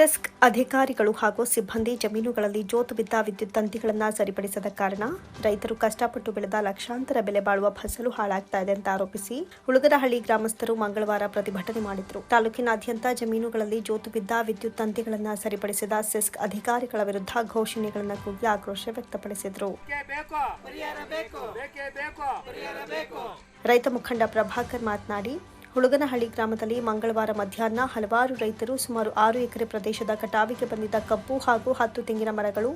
ಸೆಸ್ಕ್ ಅಧಿಕಾರಿಗಳು ಹಾಗೂ ಸಿಬ್ಬಂದಿ ಜಮೀನುಗಳಲ್ಲಿ ಜೋತು ಬಿದ್ದ ವಿದ್ಯುತ್ ತಂತಿಗಳನ್ನು ಸರಿಪಡಿಸದ ಕಾರಣ ರೈತರು ಕಷ್ಟಪಟ್ಟು ಬೆಳೆದ ಲಕ್ಷಾಂತರ ಬೆಲೆ ಬಾಳುವ ಫಸಲು ಹಾಳಾಗ್ತಾ ಇದೆ ಅಂತ ಆರೋಪಿಸಿ ಹುಳುಗರಹಳ್ಳಿ ಗ್ರಾಮಸ್ಥರು ಮಂಗಳವಾರ ಪ್ರತಿಭಟನೆ ಮಾಡಿದ್ರು. ತಾಲೂಕಿನಾದ್ಯಂತ ಜಮೀನುಗಳಲ್ಲಿ ಜೋತು ಬಿದ್ದ ವಿದ್ಯುತ್ ತಂತಿಗಳನ್ನು ಸರಿಪಡಿಸಿದ ಸೆಸ್ಕ್ ಅಧಿಕಾರಿಗಳ ವಿರುದ್ಧ ಘೋಷಣೆಗಳನ್ನು ಕೂಗಿ ಆಕ್ರೋಶ ವ್ಯಕ್ತಪಡಿಸಿದ್ರು. ರೈತ ಮುಖಂಡ ಪ್ರಭಾಕರ್ ಮಾತನಾಡಿ ಹುಳುಗನಹಳ್ಳಿ ಗ್ರಾಮದಲ್ಲಿ ಮಂಗಳವಾರ ಮಧ್ಯಾಹ್ನ ಹಲವಾರು ರೈತರು ಸುಮಾರು ಆರು ಎಕರೆ ಪ್ರದೇಶದ ಕಟಾವಿಗೆ ಬಂದಿದ್ದ ಕಬ್ಬು ಹಾಗೂ ಹತ್ತು ತೆಂಗಿನ ಮರಗಳು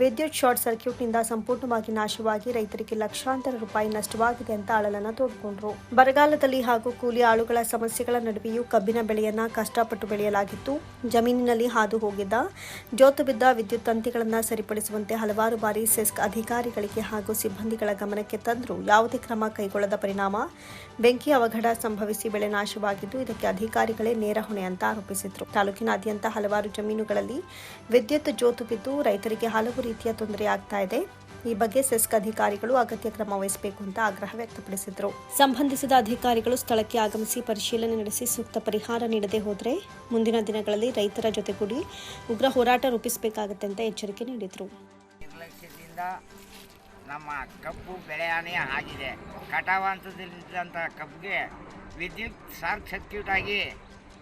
ವಿದ್ಯುತ್ ಶಾರ್ಟ್ ಸರ್ಕ್ಯೂಟ್ನಿಂದ ಸಂಪೂರ್ಣವಾಗಿ ನಾಶವಾಗಿ ರೈತರಿಗೆ ಲಕ್ಷಾಂತರ ರೂಪಾಯಿ ನಷ್ಟವಾಗಿದೆ ಅಂತ ಅಳಲನ್ನು ತೋಡಿಕೊಂಡ್ರು. ಬರಗಾಲದಲ್ಲಿ ಹಾಗೂ ಕೂಲಿ ಆಳುಗಳ ಸಮಸ್ಯೆಗಳ ನಡುವೆಯೂ ಕಬ್ಬಿನ ಬೆಳೆಯನ್ನ ಕಷ್ಟಪಟ್ಟು ಬೆಳೆಯಲಾಗಿತ್ತು. ಜಮೀನಿನಲ್ಲಿ ಹಾದು ಹೋಗಿದ್ದ, ಜೋತು ಬಿದ್ದ ವಿದ್ಯುತ್ ತಂತಿಗಳನ್ನು ಸರಿಪಡಿಸುವಂತೆ ಹಲವಾರು ಬಾರಿ ಸೆಸ್ಕ್ ಅಧಿಕಾರಿಗಳಿಗೆ ಹಾಗೂ ಸಿಬ್ಬಂದಿಗಳ ಗಮನಕ್ಕೆ ತಂದರೂ ಯಾವುದೇ ಕ್ರಮ ಕೈಗೊಳ್ಳದ ಪರಿಣಾಮ. ಬೆಂಕಿ ಅವಘಡ ಸಂಭವಿಸಿ ಬೆಳೆ ನಾಶವಾಗಿದ್ದು ಇದಕ್ಕೆ ಅಧಿಕಾರಿಗಳೇ ನೇರ ಹೊಣೆ ಅಂತ ಆರೋಪಿಸಿದ್ರು. ತಾಲೂಕಿನಾದ್ಯಂತ ಹಲವಾರು ಜಮೀನುಗಳಲ್ಲಿ ವಿದ್ಯುತ್ ಜೋತು ಬಿದ್ದು ರೈತರಿಗೆ ಹಲವು ರೀತಿಯ ತೊಂದರೆ ಆಗ್ತಾ ಇದೆ. ಈ ಬಗ್ಗೆ ಸೆಸ್ಕ್ ಅಧಿಕಾರಿಗಳು ಅಗತ್ಯ ಕ್ರಮ ವಹಿಸಬೇಕು ಅಂತ ಆಗ್ರಹ ವ್ಯಕ್ತಪಡಿಸಿದ್ರು. ಸಂಬಂಧಿಸಿದ ಅಧಿಕಾರಿಗಳು ಸ್ಥಳಕ್ಕೆ ಆಗಮಿಸಿ ಪರಿಶೀಲನೆ ನಡೆಸಿ ಸೂಕ್ತ ಪರಿಹಾರ ನೀಡದೆ ಹೋದರೆ ಮುಂದಿನ ದಿನಗಳಲ್ಲಿ ರೈತರ ಜೊತೆಗೂಡಿ ಉಗ್ರ ಹೋರಾಟ ರೂಪಿಸಬೇಕಾಗುತ್ತೆ ಅಂತ ಎಚ್ಚರಿಕೆ ನೀಡಿದರು. ನಮ್ಮ ಕಬ್ಬು ಬೆಳೆಹಾನಿ ಆಗಿದೆ. ಕಟಾವು ಕಬ್ಬಿಗೆ ವಿದ್ಯುತ್ ಶಾರ್ಟ್ ಸರ್ಕ್ಯೂಟ್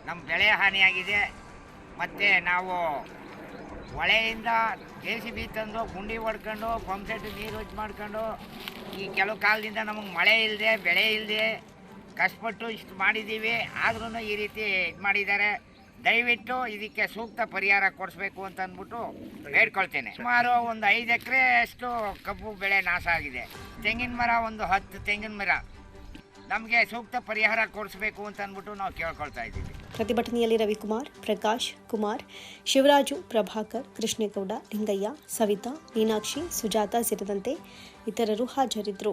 ನಮ್ಮ ಬೆಳೆ ಹಾನಿಯಾಗಿದೆ. ಮತ್ತು ನಾವು ಹೊಳೆಯಿಂದ ಜೆ ಸಿ ಬಿ ತಂದು ಗುಂಡಿ ಹೊಡ್ಕೊಂಡು ಪಂಪ್ ಸೆಟ್ ನೀರು ಹಚ್ಚಿ ಮಾಡ್ಕೊಂಡು, ಈ ಕೆಲವು ಕಾಲದಿಂದ ನಮಗೆ ಮಳೆ ಇಲ್ಲದೆ ಬೆಳೆ ಇಲ್ಲದೆ ಕಷ್ಟಪಟ್ಟು ಇಷ್ಟು ಮಾಡಿದ್ದೀವಿ ಆದ್ರೂ ಈ ರೀತಿ ಇದು ಮಾಡಿದ್ದಾರೆ. ದಯವಿಟ್ಟು ಇದಕ್ಕೆ ಸೂಕ್ತ ಪರಿಹಾರ ಕೊಡಿಸ್ಬೇಕು ಅಂತ ಅಂದ್ಬಿಟ್ಟು ಬೇಡ್ಕೊಳ್ತೇನೆ. ಸುಮಾರು ಒಂದು ಐದು ಎಕರೆ ಅಷ್ಟು ಕಬ್ಬು ಬೆಳೆ ನಾಶ ಆಗಿದೆ. ತೆಂಗಿನ ಮರ ಒಂದು ಹತ್ತು ತೆಂಗಿನ ಮರ. ನಮಗೆ ಸೂಕ್ತ ಪರಿಹಾರ ಕೊಡಿಸಬೇಕು ಅಂತ ಅಂದ್ಬಿಟ್ಟು ನಾವು ಕೇಳ್ಕೊಳ್ತಾ ಇದ್ದೀವಿ. ಪ್ರತಿಭಟನೆಯಲ್ಲಿ ರವಿಕುಮಾರ್, ಪ್ರಕಾಶ್ ಕುಮಾರ್, ಶಿವರಾಜು ಪ್ರಭಾಕರ್, ಕೃಷ್ಣೇಗೌಡ, ಲಿಂಗಯ್ಯ, ಸವಿತಾ, ಮೀನಾಕ್ಷಿ, ಸುಜಾತ ಸೇರಿದಂತೆ ಇತರರು ಹಾಜರಿದ್ದರು.